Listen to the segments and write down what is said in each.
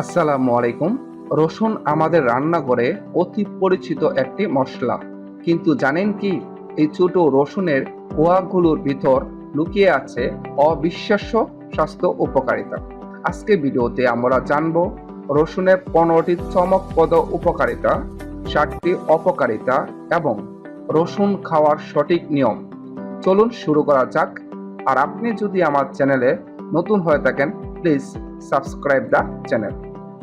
আসসালামু আলাইকুম। রসুন আমাদের রান্নাঘরে অতি পরিচিত একটি মশলা। কিন্তু জানেন কি, এই ছোট রসুনের কোয়াগুলোর ভিতর লুকিয়ে আছে অবিশ্বাস্য স্বাস্থ্য উপকারিতা। আজকে ভিডিওতে আমরা জানব রসুনের পনেরোটি চমকপ্রদ উপকারিতা, ষাটটি অপকারিতা এবং রসুন খাওয়ার সঠিক নিয়ম। চলুন শুরু করা যাক। আর আপনি যদি আমার চ্যানেলে নতুন হয়ে থাকেন প্লিজ সাবস্ক্রাইব দ্য চ্যানেল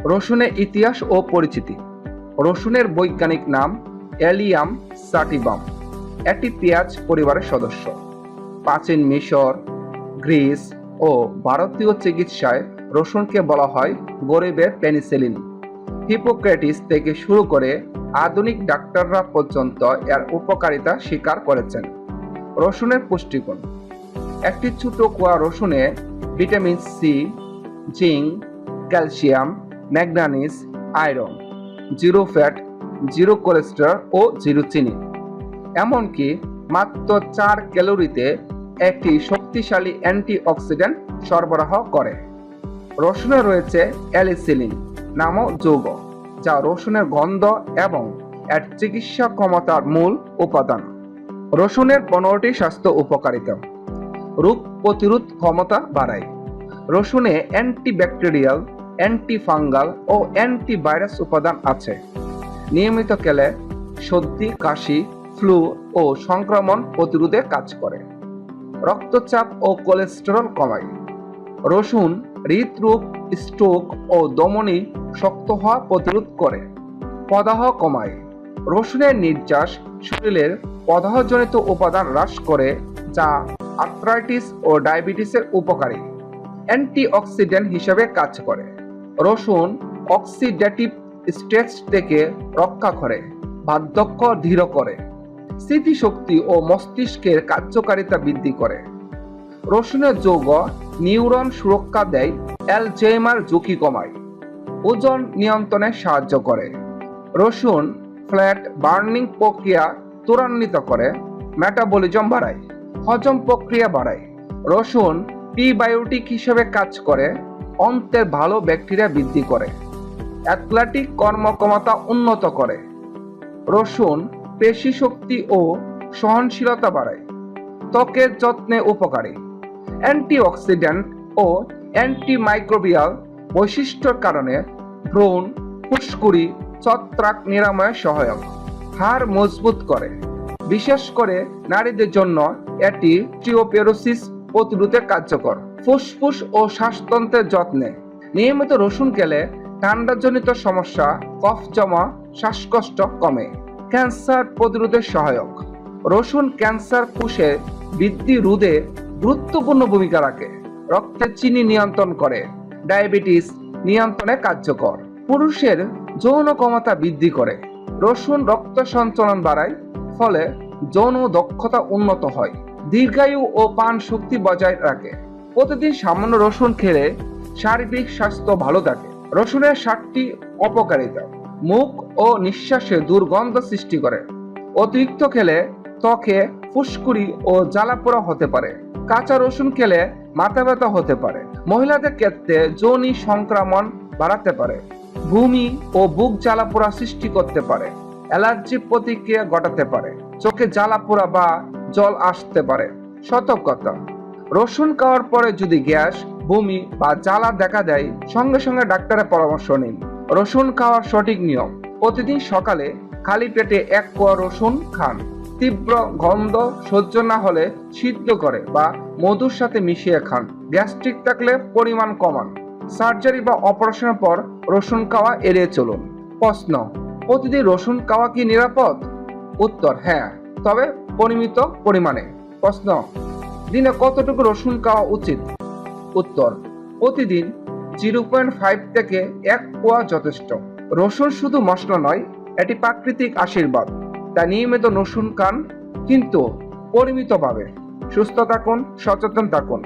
রসুনের ইতিহাস ও পরিচিতি। রসুনের বৈজ্ঞানিক নাম অ্যালিয়াম সাটিবাম। এটি পেঁয়াজ পরিবারের সদস্য। প্রাচীন মিশর, গ্রিস ও ভারতীয় চিকিৎসায় রসুনকে বলা হয় গরিবের পেনিসিলিন। হিপোক্রেটিস থেকে শুরু করে আধুনিক ডাক্তাররা পর্যন্ত এর উপকারিতা স্বীকার করেছেন। রসুনের পুষ্টিগুণ। একটি ছোট কোয়া রসুনে vitamin C zinc, calcium manganese iron, zero fat, zero cholesterol ও জিরো চিনি। এমনকি মাত্র চার ক্যালোরিতে একটি শক্তিশালী অ্যান্টিঅক্সিডেন্ট সরবরাহ করে। রসুনে রয়েছে অ্যালিসিলিন নামক যৌগ, যা রসুনের গন্ধ এবং এর চিকিৎসা ক্ষমতার মূল উপাদান। রসুনের পনেরোটি স্বাস্থ্য উপকারিতা, রোগ প্রতিরোধ ক্ষমতা বাড়ায়। রসুনে অ্যান্টিব্যাকটেরিয়াল, অ্যান্টিফাঙ্গাল ও অ্যান্টিভাইরাস উপাদান আছে। নিয়মিত খেলে সর্দি, কাশি, ফ্লু ও সংক্রমণ প্রতিরোধে কাজ করে। রক্তচাপ ও কোলেস্টেরল কমায়। রসুন হৃদরোগ, স্ট্রোক ও দমনী শক্ত হওয়া প্রতিরোধ করে। প্রদাহ কমায়। রসুনের নির্যাস শরীরের প্রদাহজনিত উপাদান হ্রাস করে, যা আর্থ্রাইটিস ও ডায়াবেটিসের উপকারী। অ্যান্টিঅক্সিডেন্ট হিসেবে কাজ করে। রসুন অক্সিডেটিভ স্ট্রেস থেকে রক্ষা করে, বার্ধক্য ধীর করে, স্মৃতিশক্তি ও মস্তিষ্কের কার্যকারিতা বৃদ্ধি করে। রসুনের যৌগ নিউরন সুরক্ষা দেয় অ্যালজেইমার ঝুঁকি কমায়, ওজন নিয়ন্ত্রণে সাহায্য করে। রসুন ফ্ল্যাট বার্নিং প্রক্রিয়া ত্বরান্বিত করে, মেটাবলিজম বাড়ায়, হজম প্রক্রিয়া বাড়ায়। রসুন প্রিবায়োটিক হিসেবে কাজ করে অন্ত্রের ভালো ব্যাকটেরিয়া বৃদ্ধি করে। অ্যাথলেটিক কর্মক্ষমতা উন্নত করে। রসুন, পেশি শক্তি ও সহনশীলতা বাড়ায়। ত্বকের যত্নে উপকারী। অ্যান্টিঅক্সিডেন্ট ও অ্যান্টিমাইক্রোবিয়াল বৈশিষ্ট্যর কারণে ব্রণ ফুসকুড়ি, ছত্রাক নিরাময়ে সহায়ক। হাড় মজবুত করে। বিশেষ করে নারীদের জন্য এটি ট্রিওপেরোসিস প্রতিরোধে কার্যকর। ফুসফুস ও শ্বাসতন্ত্রের যত্নে। নিয়মিত রসুন খেলে ঠান্ডাজনিত সমস্যা, কফ জমা, শ্বাসকষ্ট কমে। ক্যান্সার প্রতিরোধে সহায়ক। রসুন ক্যান্সার কোষে বৃদ্ধি রোধে গুরুত্বপূর্ণ ভূমিকা রাখে। রক্তের চিনি নিয়ন্ত্রণ করে। ডায়াবেটিস নিয়ন্ত্রণে কার্যকর। পুরুষের যৌন ক্ষমতা বৃদ্ধি করে। রসুন রক্ত সঞ্চালন বাড়ায়, ফলে যৌন দক্ষতা উন্নত হয়। দীর্ঘায়ু ও পান শক্তি বজায় রাখে। প্রতিদিন সামান্য রসুন খেলে শারীরিক স্বাস্থ্য ভালো থাকে। রসুনের ষাটটি অপকারিতা। মুখ ও নিঃশ্বাসে দুর্গন্ধ সৃষ্টি করে। অতিরিক্ত খেলে ত্বকে ফুসকুড়ি ও জ্বালাপোড়া হতে পারে। কাঁচা রসুন খেলে মাথা ব্যথা হতে পারে। মহিলাদের ক্ষেত্রে যৌনি সংক্রমণ বাড়াতে পারে। ভূমি ও বুক জ্বালাপোড়া সৃষ্টি করতে পারে। অ্যালার্জি প্রতিক্রিয়া ঘটাতে পারে। চোখে জ্বালাপোড়া বা জল আসতে পারে। সতর্কতা রসুন খাওয়ার পরে যদি গ্যাস, বমি বা জ্বালা দেখা দেয়, সঙ্গে সঙ্গে ডাক্তারের পরামর্শ নিন। রসুন খাওয়ার সঠিক নিয়ম, প্রতিদিন সকালে খালি পেটে এক কোয়া রসুন খান। তীব্র গন্ধ সহ্য না হলে সিদ্ধ করে বা মধুর সাথে মিশিয়ে খান। গ্যাস্ট্রিক থাকলে পরিমাণ কমান। সার্জারি বা অপারেশনের পর রসুন খাওয়া এড়িয়ে চলুন। প্রশ্ন, প্রতিদিন রসুন খাওয়া কি নিরাপদ? উত্তর হ্যাঁ। তবে পরিমিত পরিমাণে। প্রশ্ন, দিনে কতটুকু রসুন খাওয়া উচিত? উত্তর, প্রতিদিন জিরো পয়েন্ট ফাইভ থেকে এক পোয়া যথেষ্ট। রসুন শুধু মশলা নয়, এটি প্রাকৃতিক আশীর্বাদ। তা নিয়মিত রসুন খান, কিন্তু পরিমিতভাবে। সুস্থ থাকুন, সচেতন থাকুন।